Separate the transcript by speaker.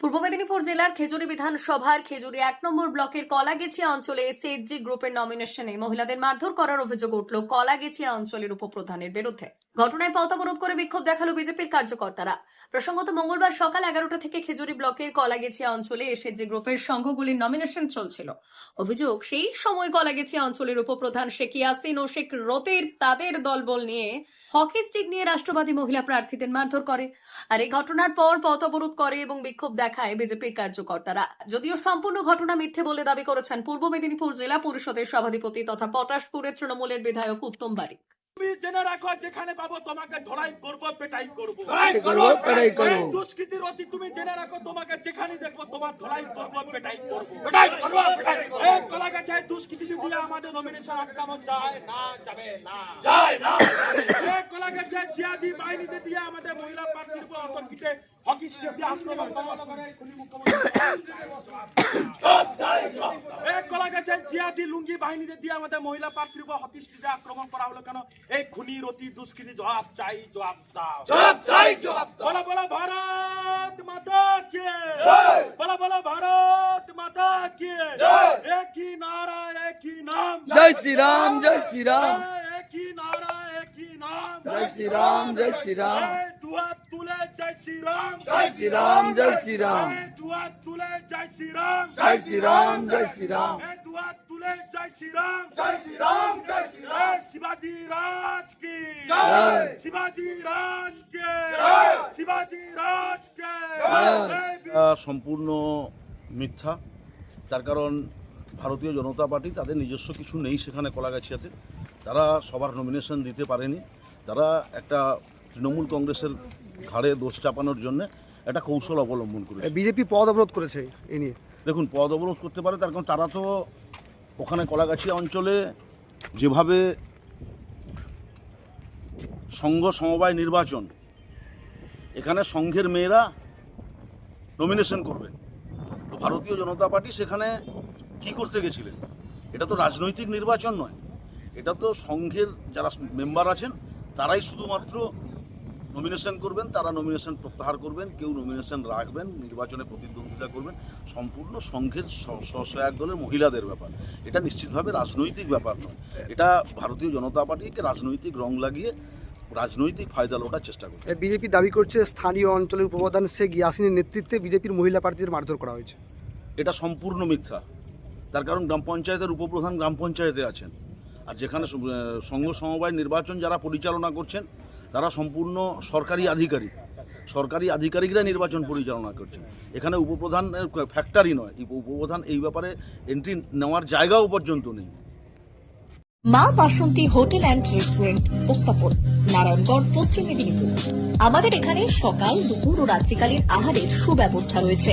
Speaker 1: পূর্ব মেদিনীপুর জেলার খেজুরি বিধানসভার খেজুরি এক নম্বর ব্লকের কলাগেছিয়া অঞ্চলে এসএইচজি গ্রুপের নমিনেশনে মহিলাদের মারধর করার অভিযোগ উঠল কলাগেছিয়া অঞ্চলের উপপ্রধানের বিরুদ্ধে। ঘটনায় পথ করে বিক্ষোভ দেখাল বিজেপির কার্যকর্তারা। প্রসঙ্গত মঙ্গলবার সকাল এগারোটা থেকে খেজুরি ব্লকের কলাগেছিয়া অঞ্চলে এসএইচজি গ্রুপের সংঘগুলির নমিনেশন চলছিল। অভিযোগ, সেই সময় কলাগেছিয়া অঞ্চলের উপপ্রধান শেখ ইয়াসিন ও শেখ রতের তাদের দলবল নিয়ে হকি স্টিক নিয়ে রাষ্ট্রবাদী মহিলা প্রার্থীদের মারধর করে। আর এই ঘটনার পর পথ অবরোধ করে এবং বিক্ষোভ দেখায় বিজেপির কার্যকর্তারা যদিও সম্পূর্ণ ঘটনা মিথ্যে বলে দাবি করেছেন পূর্ব মেদিনীপুর জেলা পরিষদের সভাধিপতি তথা পটাশপুরের তৃণমূলের বিধায়ক উত্তম বারিক
Speaker 2: তুমি জেনে রাখো যেখানে পাবো তোমাকে ধরাই করব পেটাই করব
Speaker 3: পেটাই করব।
Speaker 2: এই দুষ্কৃতির অতি তুমি জেনে রাখো তোমাকে যেখানে দেখব তোমার ধরাই করব পেটাই করব
Speaker 3: পেটাই করব, পেটাই করব।
Speaker 2: দুষ্কৃতি দিয়ে আমাদের নমিনেশন আটকানো যায় না যাবে না।
Speaker 3: যায় না।
Speaker 2: কলা গাছে জিয়াদি বাহিনীতে দিয়ে আমাদের মহিলা প্রার্থীর উপর অতর্কিতে হকি স্টেপ আক্রমণ করানো করে খুনি মুখ্যমন্ত্রী কলা গাছে জিয়াদি লুঙ্গি বাহিনীতে দিয়ে আমাদের মহিলা প্রার্থীর উপর হকি স্টেপে আক্রমণ করা হলো কেন? এই খুনির অতি দুষ্কৃতি জবাব চাই জবাব দাও।
Speaker 3: জবাব চাই জবাব
Speaker 2: বলা বলা ভারত মাতা কে?
Speaker 3: জয়।
Speaker 2: বলা বলা ভারত মাতা কে?
Speaker 3: জয়।
Speaker 2: এক
Speaker 4: নাম। জয় শ্রীরাম জয় শ্রী রাম
Speaker 2: নাম। জয় শ্রীরাম জয় শ্রী তুলে
Speaker 3: জয় শ্রীরাম। জয় শ্রীরাম
Speaker 2: জয় তুলে জয়
Speaker 3: জয়
Speaker 2: শ্রী রাম তুলে
Speaker 4: জয়
Speaker 2: জয় কে
Speaker 5: কে সম্পূর্ণ মিথ্যা। তার কারণ ভারতীয় জনতা পার্টি তাদের নিজস্ব কিছু নেই সেখানে কলাগাছিয়াতে। তারা সবার নমিনেশন দিতে পারেনি। তারা একটা তৃণমূল কংগ্রেসের ঘাড়ে দোষ চাপানোর জন্য একটা কৌশল অবলম্বন করেছে।
Speaker 6: বিজেপি পদ অবরোধ করেছে এ নিয়ে।
Speaker 5: দেখুন পদ অবরোধ করতে পারে তার কারণ তারা তো ওখানে কলাগাছিয়া অঞ্চলে যেভাবে সংঘ সমবায় নির্বাচন এখানে সংঘের মেয়েরা নমিনেশন করবে। তো ভারতীয় জনতা পার্টি সেখানে কি করতে গেছিলেন? এটা তো রাজনৈতিক নির্বাচন নয়। এটা তো সংঘের যারা মেম্বার আছেন তারাই শুধুমাত্র নমিনেশন করবেন তারা নমিনেশন প্রত্যাহার করবেন কেউ নমিনেশন রাখবেন নির্বাচনে প্রতিদ্বন্দ্বিতা করবেন। সম্পূর্ণ সংঘের স্ব- স্বসহায়ক দলের মহিলাদের ব্যাপার। এটা নিশ্চিতভাবে রাজনৈতিক ব্যাপার নয়। এটা ভারতীয় জনতা পার্টিকে রাজনৈতিক রং লাগিয়ে রাজনৈতিক ফায়দা লোটার চেষ্টা করছে।
Speaker 6: বিজেপি দাবি করছে স্থানীয় অঞ্চলের উপপ্রধান শেখ ইয়াসিনের নেতৃত্বে বিজেপির মহিলা প্রার্থীদের মারধর করা হয়েছে।
Speaker 5: এটা সম্পূর্ণ মিথ্যা। তার কারণ গ্রাম পঞ্চায়েতের উপপ্রধান গ্রাম পঞ্চায়েতে আছেন। আর যেখানে সংঘ সমবায় নির্বাচন যারা পরিচালনা করছেন, তারা সম্পূর্ণ সরকারি আধিকারিক। সরকারি আধিকারিকরা নির্বাচন পরিচালনা করছেন। এখানে উপপ্রধানের ফ্যাক্টরি নয় উপপ্রধান এই ব্যাপারে এন্ট্রি নেওয়ার জায়গাও পর্যন্ত নেই।
Speaker 7: Maa Basanti hotel and restaurant, উত্তাপন, Narayangarh, Paschim Medinipur. আমাদের এখানে সকাল, দুপুর ও রাত্রিকালীন আহারের সুব্যবস্থা রয়েছে।